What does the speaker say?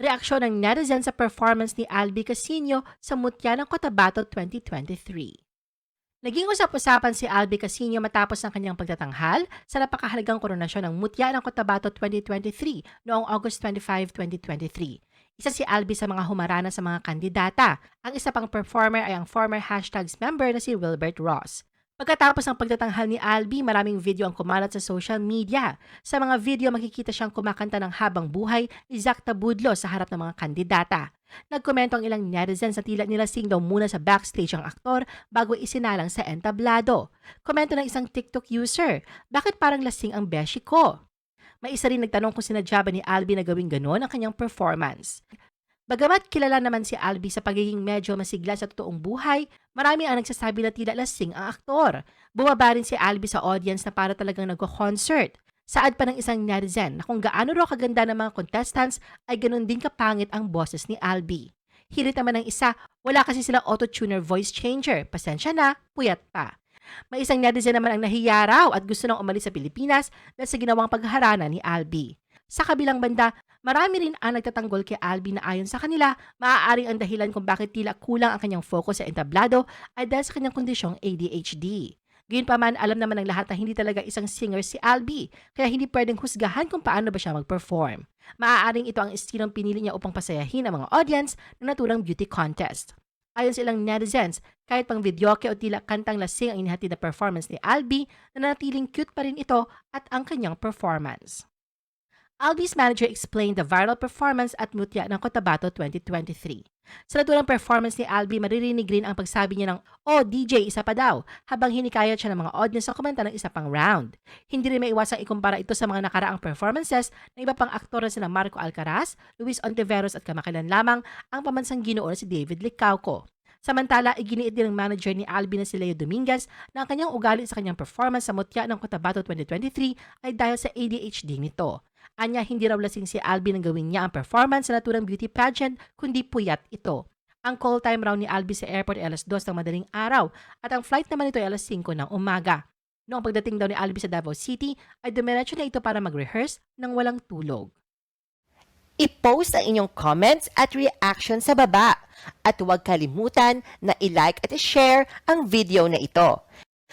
Reaksyon ng netizen sa performance ni Albi Casino sa Mutya ng Cotabato 2023. Naging usap-usapan si Albi Casino matapos ng kanyang pagtatanghal sa napakahalagang koronasyon ng Mutya ng Cotabato 2023 noong August 25, 2023. Isa si Albi sa mga humarana sa mga kandidata. Ang isa pang performer ay ang former hashtags member na si Wilbert Ross. Pagkatapos ng pagtatanghal ni Albi, maraming video ang kumalat sa social media. Sa mga video, makikita siyang kumakanta ng habang buhay ni Zach Tabudlo sa harap ng mga kandidata. Nagkomento ang ilang netizens na tila nilasing daw muna sa backstage ang aktor bago isinalang sa entablado. Komento ng isang TikTok user, bakit parang lasing ang beshi ko? May isa rin nagtanong kung sinadya ba ni Albi na gawing ganon ang kanyang performance. Bagamat kilala naman si Albi sa pagiging medyo masigla sa totoong buhay, marami ang nagsasabi na tila lasing ang aktor. Bumaba rin si Albi sa audience na para talagang nagko-concert. Saad pa ng isang netizen na kung gaano raw kaganda ng mga contestants ay ganun din kapangit ang boses ni Albi. Hirit naman ng isa, wala kasi silang auto-tuner voice changer. Pasensya na, puyat pa. May isang netizen naman ang nahiya raw at gusto nang umalis sa Pilipinas dahil sa ginawang pagharana ni Albi. Sa kabilang banda, marami rin ang nagtatanggol kay Albi na ayon sa kanila, maaaring ang dahilan kung bakit tila kulang ang kanyang focus sa entablado ay dahil sa kanyang kondisyong ADHD. Gayunpaman, alam naman ng lahat na hindi talaga isang singer si Albi, kaya hindi pwedeng husgahan kung paano ba siya mag-perform. Maaaring ito ang estilong pinili niya upang pasayahin ang mga audience ng naturang beauty contest. Ayon sa ilang netizens, kahit pang videoke o tila kantang lasing ang inihati na performance ni Albi, nanatiling cute pa rin ito at ang kanyang performance. Albi's manager explained the viral performance at mutya ng Cotabato 2023. Sa naturang performance ni Albi, maririnig rin ang pagsabi niya ng, Oh, DJ, isa pa daw, habang hinikayat siya ng mga audience sa komenta ng isa pang round. Hindi rin maiwasang ikumpara ito sa mga nakaraang performances ng iba pang aktor na sina Marco Alcaraz, Luis Ontiveros at kamakilan lamang ang pamansang ginoo na si David Licauco. Samantala, iginiit din ng manager ni Albi na si Leo Dominguez na ang kanyang ugali sa kanyang performance sa Mutya ng Cotabato 2023 ay dahil sa ADHD nito. Anya, hindi raw lasing si Albi nang gawin niya ang performance sa naturang beauty pageant, kundi puyat ito. Ang call time raw ni Albi sa airport ay alas 2 ng madaling araw at ang flight naman nito ay alas 5 ng umaga. Noong pagdating daw ni Albi sa Davao City, ay dumiretso na ito para mag-rehearse ng walang tulog. I-post ang inyong comments at reaction sa baba. At huwag kalimutan na i-like at i-share ang video na ito.